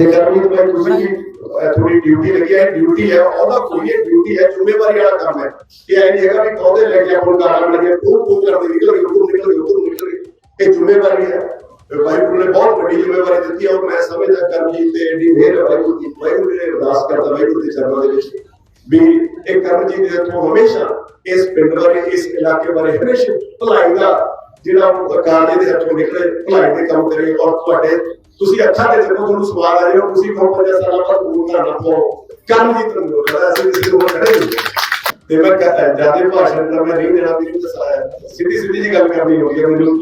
ਤੇ ਕਰਮਜੀਤ ਭਾਈ ਤੁਸੀਂ ਵੀ ਡਿਊਟੀ ਲੱਗੀ ਹੈ ਡਿਊਟੀ ਹੈ, ਉਹਦਾ ਕੋਈ ਡਿਊਟੀ ਹੈ, ਜ਼ਿੰਮੇਵਾਰੀ ਵਾਲਾ ਕੰਮ ਹੈ। ਇਹ ਐ ਨਹੀਂ ਹੈਗਾ ਵੀ ਪੌਦੇ ਲੈ ਕੇ ਆਪਾਂ ਕਾਰਨ ਲੱਗੇ ਉਹ ਉਹ ਕਰਦੇ ਨਿਕਲ ਗਏ ਉਹ ਨਿਕਲ ਗਏ ਉਹ ਨਿਕਲ ਗਏ। ਇਹ ਜ਼ਿੰਮੇਵਾਰੀ ਹੈ। ਵਾਹਿਗੁਰੂ ਨੇ ਬਹੁਤ ਵੱਡੀ ਜ਼ਿੰਮੇਵਾਰੀ ਦਿੱਤੀ ਹੈ, ਔਰ ਮੈਂ ਸਮਝਦਾ ਕਰਮਜੀਤ ਤੇ ਐਡੀ ਮਿਹਰ ਵਾਹਿਗੁਰੂ ਦੀ। ਵਾਹਿਗੁਰੂ ਨੇ ਅਰਦਾਸ ਕਰਦਾ ਵਾਹਿਗੁਰੂ ਦੇ ਚਰਨਾਂ ਦੇ ਵਿੱਚ ਵੀ ਇਹ ਕਰਮਜੀਤ ਦੇ ਤੋਂ ਹਮੇਸ਼ਾ ਇਸ ਪਿੰਡ ਬਾਰੇ, ਇਸ ਇਲਾਕੇ ਬਾਰੇ ਹਮੇਸ਼ਾ ਭਲਾਈ ਦਾ ਜਿਹੜਾ ਉਹ ਕਾਰਜ ਦੇ ਹੱਥੋਂ ਨਿਕਲੇ, ਭਲਾਈ ਦੇ ਕੰਮ ਕਰੇ, ਔਰ ਤੁਹਾਡੇ ਤੁਸੀਂ ਅੱਖਾਂ ਦੇ ਜਦੋਂ ਤੁਹਾਨੂੰ ਸਵਾਲ ਆ ਜਾਓ ਤੁਸੀਂ ਕਹੋ ਪੰਜਾ ਸਾਲਾਂ ਬਾਅਦ ਗੁਰੂ ਘਰ ਨਾ ਪਾਓ ਕਰਮਜੀਤ ਨੂੰ ਬੋਲੋ ਅਸੀਂ ਕਿਸੇ ਨੂੰ ਖੜੇ ਨਹੀਂ ਤੇ ਮੈਂ ਜ਼ਿਆਦਾ ਭਾਸ਼ਣ ਦਾ ਮੈਂ ਨਹੀਂ ਦੇਣਾ ਵੀ ਸਿੱਧੀ ਸਿੱਧੀ ਜੀ ਗੱਲ ਕਰਨੀ ਹੋਗੀ ਮੈਨੂੰ।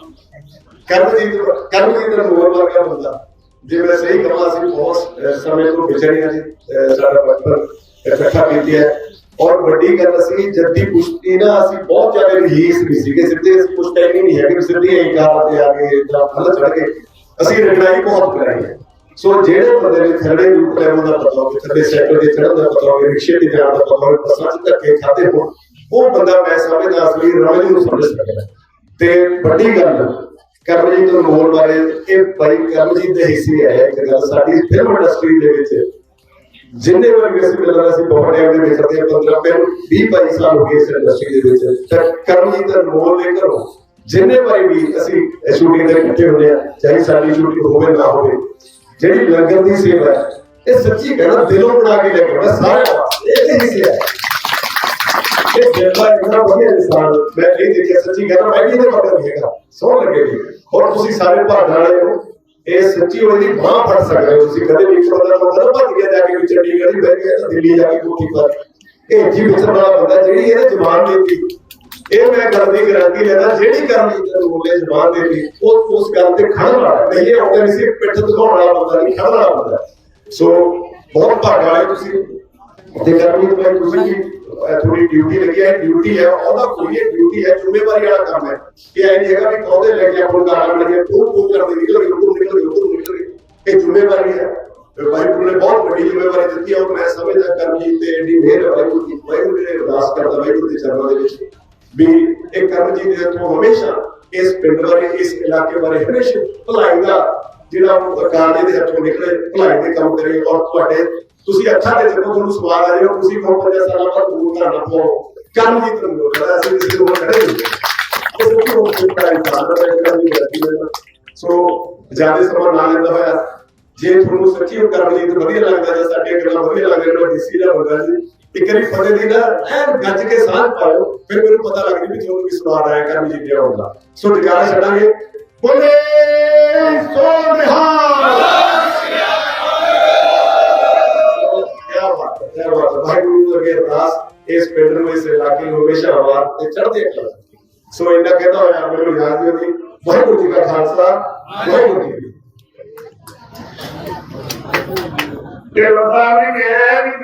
ਕਰਮਜੀਤ ਕਰਮਜੀਤ ਦਾ ਮੋਰ ਵਰਗਾ ਬੰਦਾ। ਜੇ ਮੈਂ ਸਹੀ ਕਹਾਂ, ਅਸੀਂ ਬਹੁਤ ਸਮੇਂ ਤੋਂ ਵਿਛੜੇ ਜੀ ਸਾਡਾ ਬਚਪਨ ਇਕੱਠਾ ਕੀਤੀ ਹੈ। ਔਰ ਵੱਡੀ ਗੱਲ ਅਸੀਂ ਜੱਦੀ ਪੁਸ਼ਤੀ ਨਾ ਅਸੀਂ ਬਹੁਤ ਜ਼ਿਆਦਾ ਰਹੀਸ ਨਹੀਂ ਸੀਗੇ। ਸਿੱਧੇ ਅਸੀਂ ਪੁਸ਼ਤਾ ਹੀ ਨਹੀਂ ਹੈ ਸਿੱਧੇ ਸਿੱਧੀ ਤੇ ਆ ਕੇ ਜਾਂ ਫਲ ਚੜ ਗਏ। ਅਸੀਂ ਰਗੜਾਈ ਬਹੁਤ ਕਰਾਈ ਹੈ ਸੋ ਜਿਹੜੇ ਬੰਦੇ ਨੇ ਥਰੜੇ ਰੂਟ ਲੈਵਲ ਦਾ ਪਤਾ ਹੋਵੇ ਥੱਲੇ ਸੈਕਟਰ ਦੇ ਚੜ੍ਹਨ ਦਾ ਪਤਾ ਹੋਵੇ, ਰਿਕਸ਼ੇ ਤੇ ਜਾਣ ਦਾ ਪਤਾ ਹੋਵੇ ਬੱਸਾਂ 'ਚ ਧੱਕੇ ਖਾਦੇ ਹੋਣ, ਉਹ ਬੰਦਾ ਮੈਂ ਸਮਝਦਾ ਅਸਲੀ ਰਮਜ ਨੂੰ ਸਮਝ ਸਕਦਾ ਤੇ ਵੱਡੀ ਗੱਲ, ਕਰਮਜੀਤ ਅਨਮੋਲ ਬਾਰੇ, ਇਹ ਭਾਈ ਕਰਮਜੀਤ ਦੇ ਹਿੱਸੇ ਹੈ ਇੱਕ ਗੱਲ, ਸਾਡੀ ਫਿਲਮ ਇੰਡਸਟਰੀ ਦੇ ਵਿੱਚ ਜਿੰਨੇ ਵਾਰ ਵੀ ਅਸੀਂ ਮਿਲਣਾ ਸੀ ਬਹੁਤ ਟਾਈਮ ਦੇ ਵਿੱਚ ਕਰਦੇ 15 20 22 ਸਾਲ ਹੋ ਗਏ ਇਸ ਇੰਡਸਟਰੀ ਦੇ ਵਿੱਚ। ਤਾਂ ਕਰਮਜੀਤ ਅਨਮੋਲ ਦੇ ਘਰੋਂ ਜਿੰਨੇ ਵਾਰੀ ਵੀ ਅਸੀਂ ਸ਼ੂਟਿੰਗ ਦੇ ਇਕੱਠੇ ਹੁੰਦੇ ਆ, ਚਾਹੇ ਸਾਡੀ ਸ਼ੂਟਿੰਗ ਹੋਵੇ ਨਾ ਹੋਵੇ, ਜਿਹੜੀ ਲੰਗਰ ਦੀ ਸੇਵਾ ਹੈ, ਇਹ ਸੱਚੀ ਕਹਿਣਾ ਦਿਲੋਂ ਬਣਾ ਕੇ ਲੈ ਕੇ ਆਉਣਾ ਸਾਰਿਆਂ ਵਾਸਤੇ, ਇਹ ਤੇ ਹੈ। ਇਹ ਦਿਲ ਇੰਨਾ ਵਧੀਆ ਇਨਸਾਨ, ਮੈਂ ਨਹੀਂ ਦੇਖਿਆ, ਸੱਚੀ ਕਹਿੰਦਾ ਮੈਂ ਵੀ ਇਹਦੇ ਮਗਰ ਨਹੀਂ ਹੈਗਾ ਸੋਹਣ ਲੱਗੇਗੀ ਔਰ ਤੁਸੀਂ ਸਾਰੇ ਭਾਗਾਂ ਵਾਲੇ ਹੋ, ਇਹ ਸੱਚੀ ਉਹਦੀ ਬਾਹ ਫੜ ਸਕਦੇ ਹੋ ਤੁਸੀਂ, ਕਦੇ ਵੀ ਇੱਕ ਬੰਦਾ ਹੁੰਦਾ ਭੱਜ ਗਿਆ ਜਾ ਕੇ ਵੀ ਚੰਡੀਗੜ੍ਹ ਹੀ ਬਹਿ ਗਿਆ ਦਿੱਲੀ ਜਾ ਕੇ ਕੋਠੀ ਪਰ। ਇਹ ਜੀ ਵਿਚਰਨ ਵਾਲਾ ਬੰਦਾ, ਜਿਹੜੀ ਇਹਨੇ ਜ਼ਬਾਨ ਦਿੱਤੀ ਇਹ ਮੈਂ ਗੱਲ ਦੀ ਗਾਰੰਟੀ ਲੈਂਦਾ, ਜਿਹੜੀ ਗੱਲ ਦੀ ਤੈਨੂੰ ਬੋਲੇ ਜ਼ਬਾਨ ਦਿੱਤੀ ਉਹ ਉਸ ਗੱਲ ਤੇ ਖੜਨ ਨਹੀਂ, ਇਹ ਆਉਂਦਾ ਨਹੀਂ ਸੀ, ਪਿੱਠ ਦਿਖਾਉਣ ਬੰਦਾ ਨਹੀਂ, ਖੜਨ ਵਾਲਾ ਸੋ ਬਹੁਤ ਭਾਗਾਂ ਵਾਲੇ ਤੁਸੀਂ ਤੇ ਕਰਮਜੀਤ ਭਾਈ ਤੁਸੀਂ ਵੀ ਡਿਊਟੀ ਲੱਗੀ ਹੈ ਡਿਊਟੀ ਹੈ, ਉਹਦਾ ਕੋਈ ਡਿਊਟੀ ਹੈ, ਜ਼ਿੰਮੇਵਾਰੀ ਵਾਲਾ ਕੰਮ ਹੈ। ਇਹ ਐ ਨਹੀਂ ਹੈਗਾ ਵੀ ਪੌਦੇ ਲੈ ਕੇ ਆਪਾਂ ਕਾਰਨ ਲੱਗੇ ਉਹ ਉਹ ਕਰਦੇ ਨਿਕਲ ਗਏ ਉਹ ਨਿਕਲ ਗਏ ਉਹ ਨਿਕਲ ਗਏ ਇਹ ਜ਼ਿੰਮੇਵਾਰੀ ਹੈ। ਵਾਹਿਗੁਰੂ ਨੇ ਬਹੁਤ ਵੱਡੀ ਜ਼ਿੰਮੇਵਾਰੀ ਦਿੱਤੀ ਹੈ ਔਰ ਮੈਂ ਸਮਝਦਾ ਕਰਮਜੀਤ ਤੇ ਐਡੀ ਮਿਹਰ ਵਾਹਿਗੁਰੂ ਦੀ ਵਾਹਿਗੁਰੂ ਨੇ ਅਰਦਾਸ ਕਰਦਾ, ਵਾਹਿਗੁਰੂ ਦੇ ਚਰਨਾਂ ਦੇ ਵਿੱਚ। ਵੀ ਇਹ ਕਰਮਜੀਤ ਦੇ ਹਮੇਸ਼ਾ ਇਸ ਪਿੰਡ ਬਾਰੇ, ਇਸ ਇਲਾਕੇ ਬਾਰੇ ਹਮੇਸ਼ਾ ਭਲਾਈ ਦਾ ਜਿਹੜਾ ਉਹ ਕਾਰਜ ਦੇ ਹੱਥੋਂ ਨਿਕਲੇ, ਭਲਾਈ ਦੇ ਕੰਮ ਕਰੇ ਔਰ ਤੁਹਾਡੇ ਤੁਸੀਂ ਅੱਖਾਂ ਦੇ ਜਦੋਂ ਤੁਹਾਨੂੰ ਸਵਾਲ ਆ ਜਾਓ ਤੁਸੀਂ ਕਹੋ ਪੰਜਾ ਸਾਲਾਂ ਬਾਅਦ ਦੂਰ ਘਰ ਨਾ ਪਾਓ ਕਰਮਜੀਤ ਨੂੰ ਬੋਲੋ ਅਸੀਂ ਕਿਸੇ ਨੂੰ ਖੜੇ ਨਹੀਂ ਉਹ ਸੱਚੀ ਉਹ ਕਿੰਨਾ ਇਨਸਾਨ ਜਿਹੜਾ ਦੀ ਗਲਤੀ ਸੋ, ਜ਼ਿਆਦਾ ਸਮਾਂ ਨਾ ਲੈਂਦਾ ਹੋਇਆ ਜੇ ਤੁਹਾਨੂੰ ਸੱਚੀ ਉਹ ਕਰਮਜੀਤ ਵਧੀਆ ਲੱਗਦਾ, ਜਾਂ ਸਾਡੀਆਂ ਗੱਲਾਂ ਵਧੀਆ ਲੱਗਦੀਆਂ ਤਾਂ ਡੀਸੀ ਦਾ ਹੁੰਦਾ ਜੀ ਇੱਕ ਵਾਰੀ ਫਤਿਹ ਦੀ ਨਾ, ਐਨ ਗੱਜ ਕੇ ਸਾਹ ਪਾਓ ਫਿਰ ਮੈਨੂੰ ਪਤਾ ਲੱਗ ਜੂ ਵੀ ਤੁਹਾਨੂੰ ਵੀ ਸਵਾਦ ਆਇਆ ਕਰਮਜੀਤ ਦੇ ਆਉਣ ਦਾ ਸੋ ਟਿਕਾਣਾ ਛੱਡਾਂਗੇ। ਬੋਲੇ ਸੋ ਨਿਹਾਲ! ਵਾਹਿਗੁਰੂ ਅਰਦਾਸ ਇਸ ਪਿੰਡ ਨੂੰ, ਇਸ ਇਲਾਕੇ ਨੂੰ ਹਮੇਸ਼ਾ ਆਵਾਰ ਤੇ ਚੜ੍ਹਦੇ ਕਲਾ ਸੋ ਇੰਨਾ ਕਹਿੰਦਾ ਹੋਇਆ, ਮੈਨੂੰ ਯਾਦ ਹੀ ਵਾਹਿਗੁਰੂ ਜੀ ਕਾ ਖਾਲਸਾ, ਵਾਹਿਗੁਰੂ ਜੀ ਕੀ ਫਤਿਹ ਕਿ ਲਸਾਵੀ ਨੇ